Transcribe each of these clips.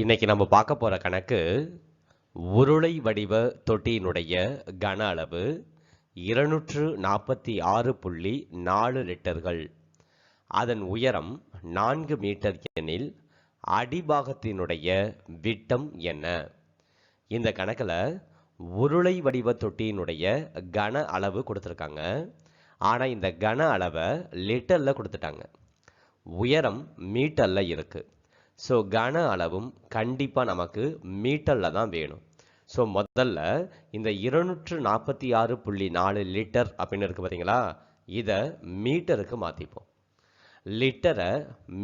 இன்னைக்கு நம்ம பார்க்க போகிற கணக்கு உருளை வடிவ தொட்டியினுடைய கன அளவு இருநூற்று நாற்பத்தி ஆறு புள்ளி நாலு லிட்டர்கள். அதன் உயரம் நான்கு மீட்டர் எனில் அடிபாகத்தினுடைய விட்டம் என்ன? இந்த கணக்கில் உருளை வடிவ தொட்டியினுடைய கன அளவு கொடுத்துருக்காங்க. ஆனால் இந்த கன அளவை லிட்டரில் கொடுத்துட்டாங்க. உயரம் மீட்டரில் இருக்குது ஸோ கன அளவும் கண்டிப்பாக நமக்கு மீட்டரில் தான் வேணும். ஸோ முதல்ல இந்த இருநூற்று நாற்பத்தி ஆறு புள்ளி நாலு லிட்டர் அப்படின்னு இருக்கு பார்த்தீங்களா இதை மீட்டருக்கு மாற்றிப்போம் லிட்டரை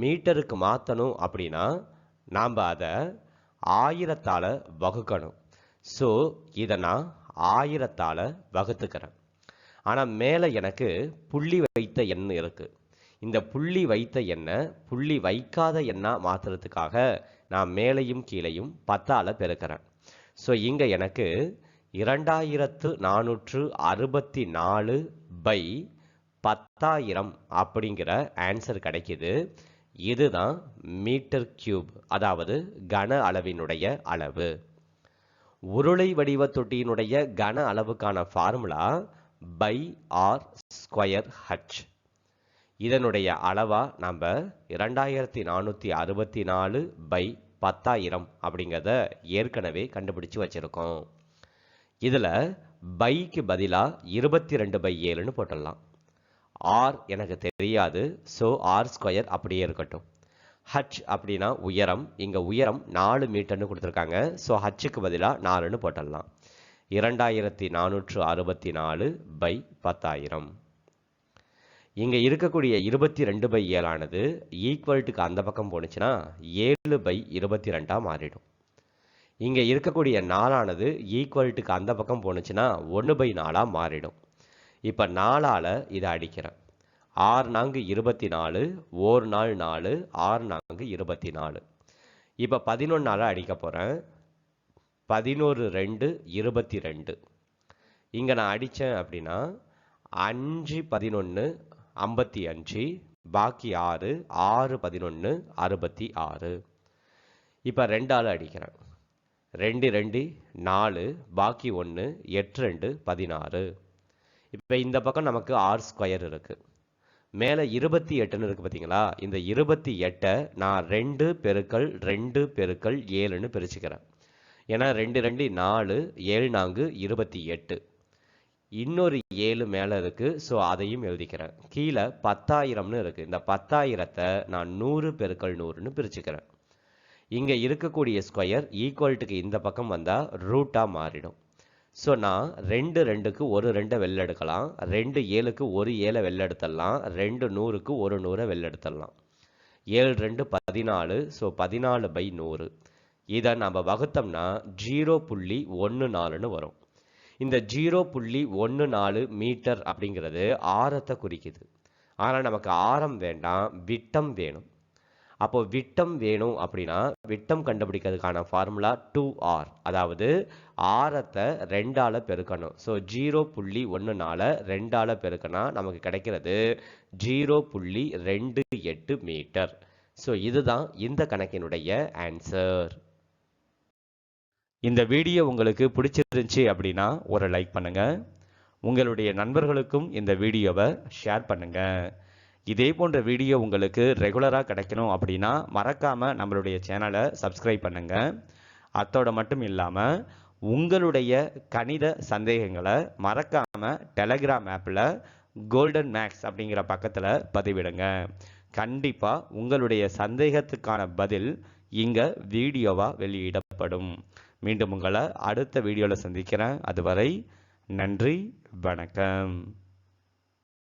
மீட்டருக்கு மாற்றணும் அப்படின்னா நாம் அதை ஆயிரத்தால் வகுக்கணும். ஸோ இதை நான் ஆயிரத்தால் வகுத்துக்கிறேன். ஆனால் மேலே எனக்கு புள்ளி வைத்த எண் இருக்குது இந்த புள்ளி வைத்த எண்ணை புள்ளி வைக்காத எண்ணா மாற்றுறதுக்காக நான் மேலையும் கீழையும் பத்தால் பெருக்கிறேன். ஸோ இங்கே எனக்கு இரண்டாயிரத்து நானூற்று அறுபத்தி நாலு பை பத்தாயிரம் அப்படிங்கிற ஆன்சர் கிடைக்கிது. இதுதான் மீட்டர் கியூப் அதாவது கன அளவினுடைய அளவு. உருளை வடிவ தொட்டியினுடைய கன அளவுக்கான formula pi r square h இதனுடைய அளவா நம்ம இரண்டாயிரத்தி நானூற்றி அறுபத்தி நாலு பை பத்தாயிரம் அப்படிங்கிறத ஏற்கனவே கண்டுபிடிச்சு வச்சுருக்கோம். இதில் பைக்கு பதிலாக இருபத்தி ரெண்டு பை ஏழுன்னு போட்டுடலாம். ஆர் எனக்கு தெரியாது. ஸோ ஆர் ஸ்கொயர் அப்படியே இருக்கட்டும். ஹச் அப்படின்னா உயரம். இங்கே உயரம் நாலு மீட்டர்னு கொடுத்துருக்காங்க. ஸோ ஹச்சுக்கு பதிலாக நாலுன்னு போட்டுடலாம். இரண்டாயிரத்தி நானூற்று அறுபத்தி நாலு பை பத்தாயிரம். இங்கே இருக்கக்கூடிய இருபத்தி ரெண்டு பை ஏழானது ஈக்குவல்ட்டுக்கு அந்த பக்கம் போணுச்சுன்னா ஏழு பை இருபத்தி ரெண்டாக மாறிடும். இங்கே இருக்கக்கூடிய நாலானது ஈக்குவல்ட்டுக்கு அந்த பக்கம் போணுச்சுன்னா ஒன்று பை நாலாக மாறிடும். இப்போ நாலால் இதை அடிக்கிறேன். ஆறு நான்கு இருபத்தி நாலு ஓர் நாள் நாலு ஆறு நான்கு இருபத்தி நாலு. இப்போ பதினொன்றால் அடிக்க போகிறேன் பதினோரு ரெண்டு இருபத்தி ரெண்டு. இங்கே நான் அடித்தேன் அப்படின்னா அஞ்சு பதினொன்று ஐம்பத்தி அஞ்சு பாக்கி ஆறு ஆறு பதினொன்று அறுபத்தி ஆறு. இப்போ ரெண்டாள் அடிக்கிறேன். ரெண்டு ரெண்டு நாலு பாக்கி ஒன்று எட்டு ரெண்டு பதினாறு. இப்போ இந்த பக்கம் நமக்கு ஆர் ஸ்கொயர் இருக்குது மேலே இருபத்தி எட்டுன்னு இருக்குது பார்த்தீங்களா இந்த இருபத்தி எட்டை நான் ரெண்டு பெருக்கள் ரெண்டு பெருக்கள் ஏழுன்னு பிரிச்சுக்கிறேன். ஏன்னா ரெண்டு ரெண்டு நாலு ஏழு நான்கு இருபத்தி எட்டு. இன்னொரு ஏழு மேலே இருக்குது ஸோ அதையும் எழுதிக்கிறேன். கீழே பத்தாயிரம்னு இருக்குது இந்த பத்தாயிரத்தை நான் நூறு பெருக்கல் நூறுன்னு பிரிச்சுக்கிறேன். இங்கே இருக்கக்கூடிய ஸ்கொயர் ஈக்குவல்ட்டுக்கு இந்த பக்கம் வந்தால் ரூட்டாக மாறிடும். ஸோ நான் ரெண்டு ரெண்டுக்கு ஒரு ரெண்டை வெளில எடுக்கலாம் ரெண்டு ஏழுக்கு ஒரு ஏழை வெளில எடுத்துடலாம் ரெண்டு நூறுக்கு ஒரு நூறை வெளில எடுத்துடலாம் ஏழு ரெண்டு பதினாலு. ஸோ பதினாலு பை நூறு. இதை நம்ம வகுத்தோம்னா ஜீரோ புள்ளி ஒன்று நாலுன்னு வரும். இந்த ஜீரோ புள்ளி ஒன்று நாலு மீட்டர் அப்படிங்கிறது ஆரத்தை குறிக்குது. ஆனால் நமக்கு ஆரம் வேண்டாம் விட்டம் வேணும். அப்போ விட்டம் வேணும் அப்படின்னா விட்டம் கண்டுபிடிக்கிறதுக்கான ஃபார்முலா டூ ஆர் அதாவது ஆரத்தை ரெண்டால் பெருக்கணும். ஸோ ஜீரோ புள்ளி ஒன்றுனால ரெண்டால் பெருக்கினா நமக்கு கிடைக்கிறது ஜீரோ புள்ளி ரெண்டு எட்டு மீட்டர். ஸோ இதுதான் இந்த கணக்கினுடைய ஆன்சர் இந்த வீடியோ உங்களுக்கு பிடிச்சிருந்துச்சு அப்படின்னா ஒரு லைக் பண்ணுங்க. உங்களுடைய நண்பர்களுக்கும் இந்த வீடியோவை ஷேர் பண்ணுங்க. இதே போன்ற வீடியோ உங்களுக்கு ரெகுலராக கிடைக்கணும் அப்படின்னா மறக்காமல் நம்மளுடைய சேனலை சப்ஸ்கிரைப் பண்ணுங்க. அத்தோட மட்டும் இல்லாமல் உங்களுடைய கணித சந்தேகங்களை மறக்காமல் டெலகிராம் ஆப்பில் கோல்டன் மேக்ஸ் அப்படிங்கிற பக்கத்தில் பதிவிடுங்க. கண்டிப்பாக உங்களுடைய சந்தேகத்துக்கான பதில் இங்கே வீடியோவாக வெளியிடப்படும். மீண்டும் உங்களை அடுத்த வீடியோவில் சந்திக்கிறேன். அதுவரை நன்றி வணக்கம்.